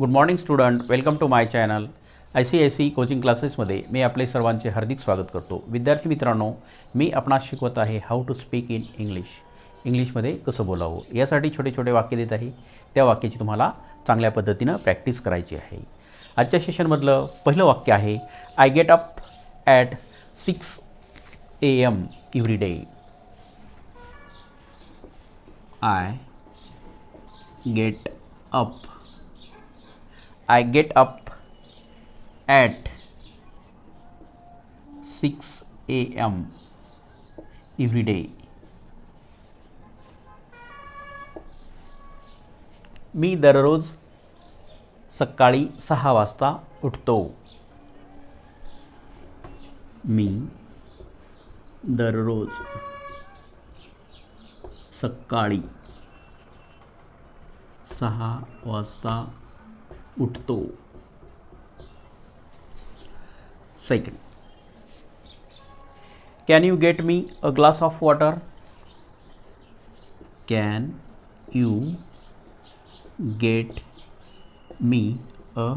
Good morning student welcome to my channel I C I C coaching क्लासेसमध्ये मी आपले सर्वांचे हार्दिक स्वागत करतो. विद्यार्थी मित्रांनो मी आपणास शिकवत आहे how to speak in English इंग्लिशमध्ये कसं बोलावं? यासाठी छोटे छोटे वाक्य देत आहे. त्या वाक्याची तुम्हाला चांगल्या पद्धतीनं प्रॅक्टिस करायची आहे. आजच्या सेशनमधलं पहिलं वाक्य आहे I get up at six A M every day I get up I get up at 6 a.m. every day. मी दररोज सकाळी सहा वाजता उठतो मी दररोज सकाळी सहा वाजता উঠত second. Can you get me a glass of water? Can you get me a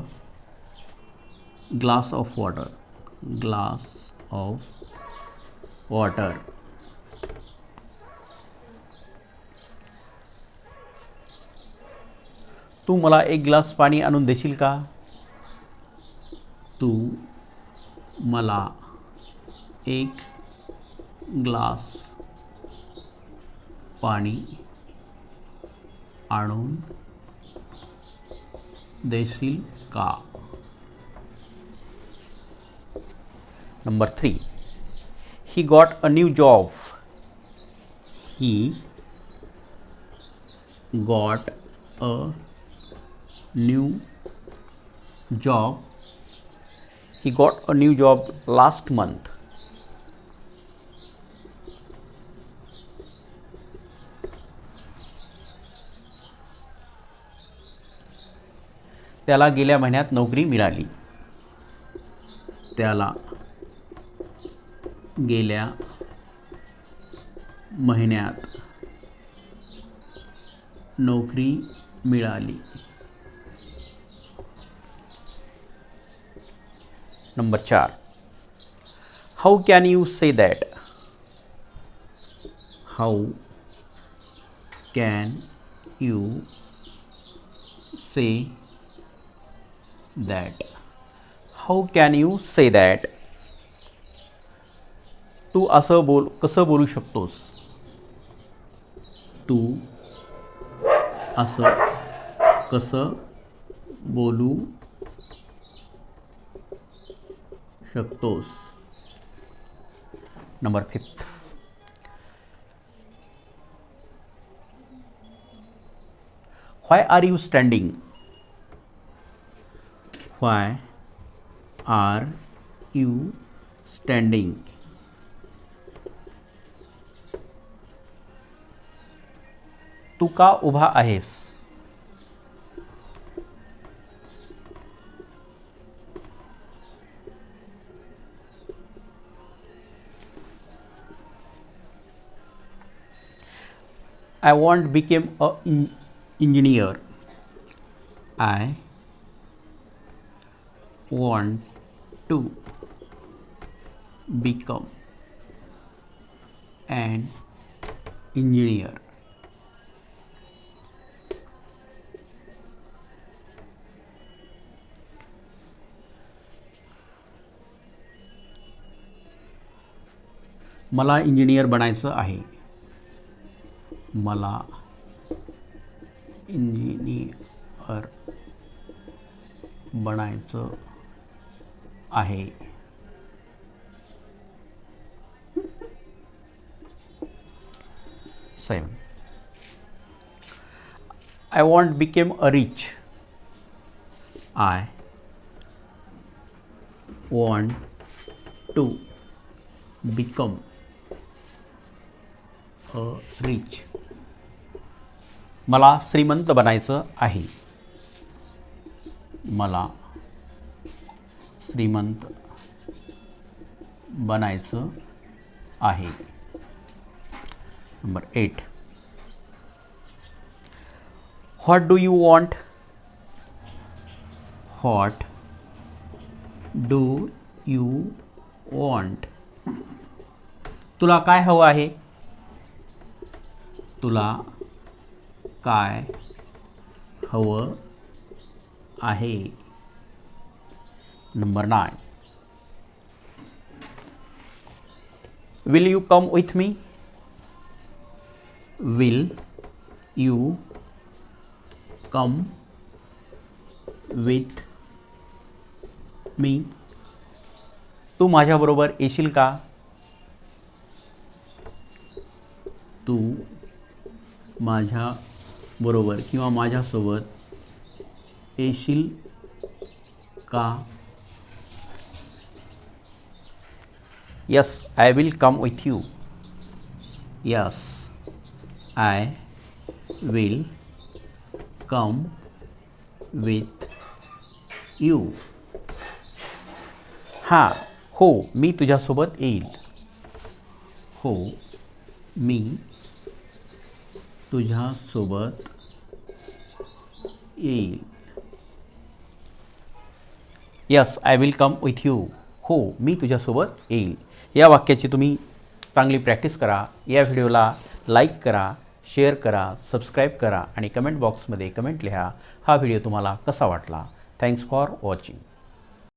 glass of water? Glass of water. तू मला एक ग्लास पाणी आणून देशील का? तू मला एक ग्लास पाणी आणून देशील का? Number three he got a new job he got a new job. He got a new job last month. त्याला गेल्या महिन्यात नोकरी मिळाली. त्याला गेल्या महिन्यात नोकरी मिळाली. नंबर चार। How can you say that how can you say that how can you say that तू असं बोल, कसं बोलू शकतोस? तू असं, कसं बोलू शकतोस number fifth why are you standing why are you standing तू का उभा आहेस I want become a en- engineer. I want to become an engineer. मला इंजिनियर बनायचं आहे मला इंजिनियर बनायचं आहे. Seven I want became a rich I want to become a rich मला श्रीमंत बनायचं आहे. मला श्रीमंत बनायचं आहे. Number eight what do you want what do you want तुला काय हवं आहे? तुला काय हवं आहे? Number nine will you come with me will you come with me तू माझ्याबरोबर येशील का? तू माझ्याबरोबर किंवा माझ्यासोबत येशील का? Yes I will come with you yes I will come with you हाँ हो मी तुझ्यासोबत येईल. हो मी तुझ्यासोबत येईल. Yes I will come with you हो मी तुझ्यासोबत येईल. या वाक्याची तुम्ही चांगली प्रॅक्टिस करा. या व्हिडिओला लाईक करा शेअर करा सबस्क्राईब करा आणि कमेंट बॉक्समध्ये कमेंट लिहा. हा व्हिडिओ तुम्हाला कसा वाटला? Thanks for watching